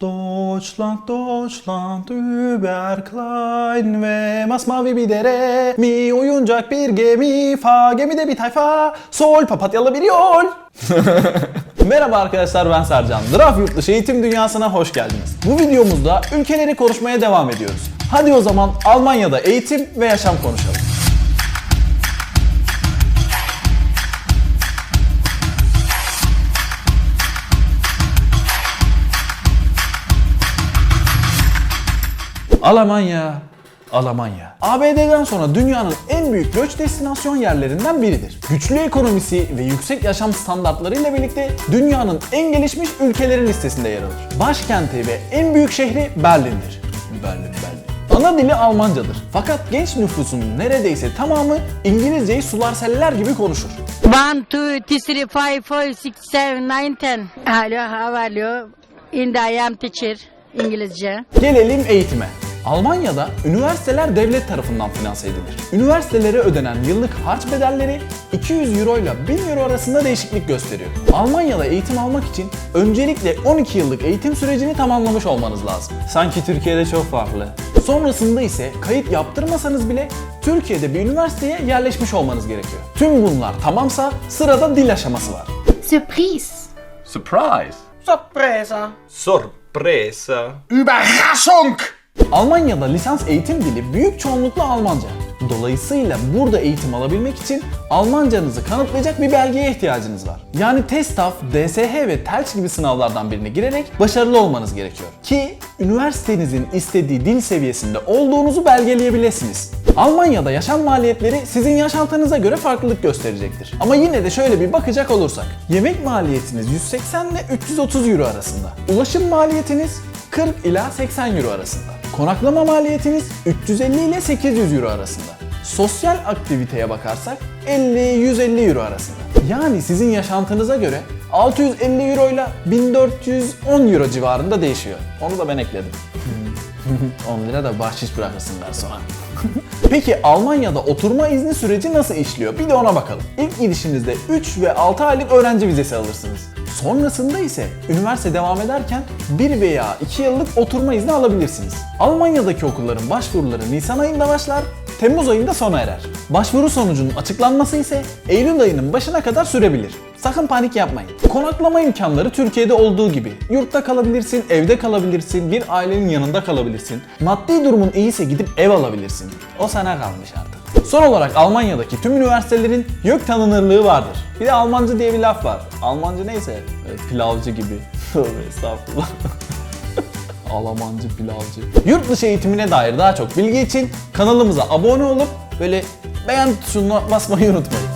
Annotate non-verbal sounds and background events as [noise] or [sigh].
Deutschland, Deutschland, über klein ve masmavi bir dere, mi oyuncak bir gemi, fa gemide bir tayfa, sol papatyalı bir yol. [laughs] Merhaba arkadaşlar ben Sercan. Draft Yurtdışı Eğitim Dünyası'na hoş geldiniz. Bu videomuzda ülkeleri konuşmaya devam ediyoruz. Hadi o zaman Almanya'da eğitim ve yaşam konuşalım. Almanya, Almanya. ABD'den sonra dünyanın en büyük göç destinasyon yerlerinden biridir. Güçlü ekonomisi ve yüksek yaşam standartlarıyla birlikte dünyanın en gelişmiş ülkeleri listesinde yer alır. Başkenti ve en büyük şehri Berlin'dir. Berlin, Berlin. Ana dili Almancadır. Fakat genç nüfusun neredeyse tamamı İngilizceyi sular seller gibi konuşur. One, two, three, five, four, six, seven, nine, ten. Hello, how are you? In the I am teacher, İngilizce. Gelelim eğitime. Almanya'da üniversiteler devlet tarafından finanse edilir. Üniversitelere ödenen yıllık harç bedelleri 200 euro ile 1000 euro arasında değişiklik gösteriyor. Almanya'da eğitim almak için öncelikle 12 yıllık eğitim sürecini tamamlamış olmanız lazım. Sanki Türkiye'de çok farklı. Sonrasında ise kayıt yaptırmasanız bile Türkiye'de bir üniversiteye yerleşmiş olmanız gerekiyor. Tüm bunlar tamamsa sırada dil aşaması var. Surprise. Surprise. Sorpresa. Sorpresa. Überraschung. Almanya'da lisans eğitim dili büyük çoğunlukla Almanca. Dolayısıyla burada eğitim alabilmek için Almancanızı kanıtlayacak bir belgeye ihtiyacınız var. Yani TESTAF, DSH ve TELÇ gibi sınavlardan birine girerek başarılı olmanız gerekiyor. Ki üniversitenizin istediği dil seviyesinde olduğunuzu belgeleyebilirsiniz. Almanya'da yaşam maliyetleri sizin yaşantınıza göre farklılık gösterecektir. Ama yine de şöyle bir bakacak olursak. Yemek maliyetiniz 180 ile 330 euro arasında. Ulaşım maliyetiniz 40 ila 80 euro arasında. Konaklama maliyetiniz 350 ile 800 euro arasında. Sosyal aktiviteye bakarsak 50-150 euro arasında. Yani sizin yaşantınıza göre 650 euro ile 1410 euro civarında değişiyor. Onu da ben ekledim. 10 lira da bahşiş bırakırsınlar sonra. [laughs] Peki Almanya'da oturma izni süreci nasıl işliyor? Bir de ona bakalım. İlk gidişinizde 3 ve 6 aylık öğrenci vizesi alırsınız. Sonrasında ise üniversite devam ederken 1 veya 2 yıllık oturma izni alabilirsiniz. Almanya'daki okulların başvuruları Nisan ayında başlar, Temmuz ayında sona erer. Başvuru sonucunun açıklanması ise Eylül ayının başına kadar sürebilir. Sakın panik yapmayın. Konaklama imkanları Türkiye'de olduğu gibi. Yurtta kalabilirsin, evde kalabilirsin, bir ailenin yanında kalabilirsin. Maddi durumun iyiyse gidip ev alabilirsin. O sana kalmış artık. Son olarak Almanya'daki tüm üniversitelerin YÖK tanınırlığı vardır. Bir de Almanca diye bir laf var. Almanca neyse, evet, pilavcı gibi. [laughs] Estağfurullah. [laughs] Almancı pilavcı. Yurt dışı eğitimine dair daha çok bilgi için kanalımıza abone olup böyle beğen tuşuna basmayı unutmayın.